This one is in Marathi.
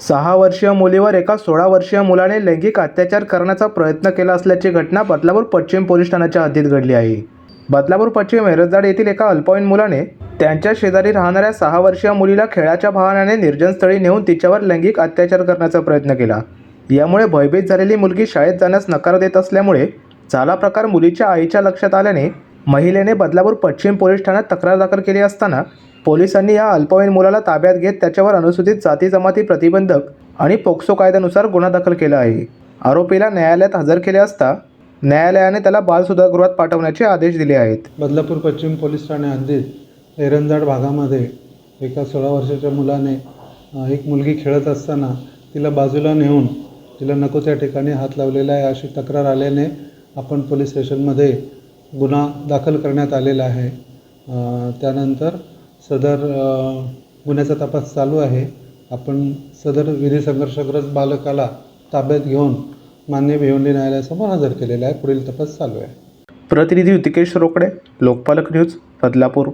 सहा वर्षीय मुलीवर एका सोळा वर्षीय मुलाने लैंगिक अत्याचार करण्याचा प्रयत्न केला असल्याची घटना बदलापूर पश्चिम पोलीस ठाण्याच्या हद्दीत घडली आहे. बदलापूर पश्चिम एरजदाड येथील एका अल्पवयीन मुलाने त्यांच्या शेजारी राहणाऱ्या सहा वर्षीय मुलीला खेळाच्या बहाण्याने निर्जनस्थळी नेऊन तिच्यावर लैंगिक अत्याचार करण्याचा प्रयत्न केला. यामुळे भयभीत झालेली मुलगी शाळेत जाण्यास नकार देत असल्यामुळे झाला प्रकार मुलीच्या आईच्या लक्षात आल्याने महिलेने बदलापूर पश्चिम पोलीस ठाण्यात तक्रार दाखल केली असताना पोलिसांनी या अल्पवयीन मुलाला ताब्यात घेत त्याच्यावर अनुसूचित जाती जमाती प्रतिबंधक आणि पोक्सो कायद्यानुसार गुन्हा दाखल केला आहे. आरोपीला न्यायालयात हजर केले असता न्यायालयाने त्याला बालसुधागृहात पाठवण्याचे आदेश दिले आहेत. बदलापूर पश्चिम पोलीस ठाणे हद्दीत एरंजाड भागामध्ये एका सोळा वर्षाच्या मुलाने एक मुलगी खेळत असताना तिला बाजूला नेऊन तिला नको त्या ठिकाणी हात लावलेला आहे अशी तक्रार आल्याने आपण पोलीस स्टेशनमध्ये गुन्हा दाखल करण्यात आलेला आहे. त्यानंतर सदर गुन्ह्याचा तपास चालू आहे. आपण सदर विधी संघर्षग्रस्त बालकाला ताब्यात घेऊन मान्य भिवंडी न्यायालयासमोर हजर केलेला आहे. पुढील तपास चालू आहे. प्रतिनिधी ऋतिकेश रोकडे लोकपालक न्यूज बदलापूर.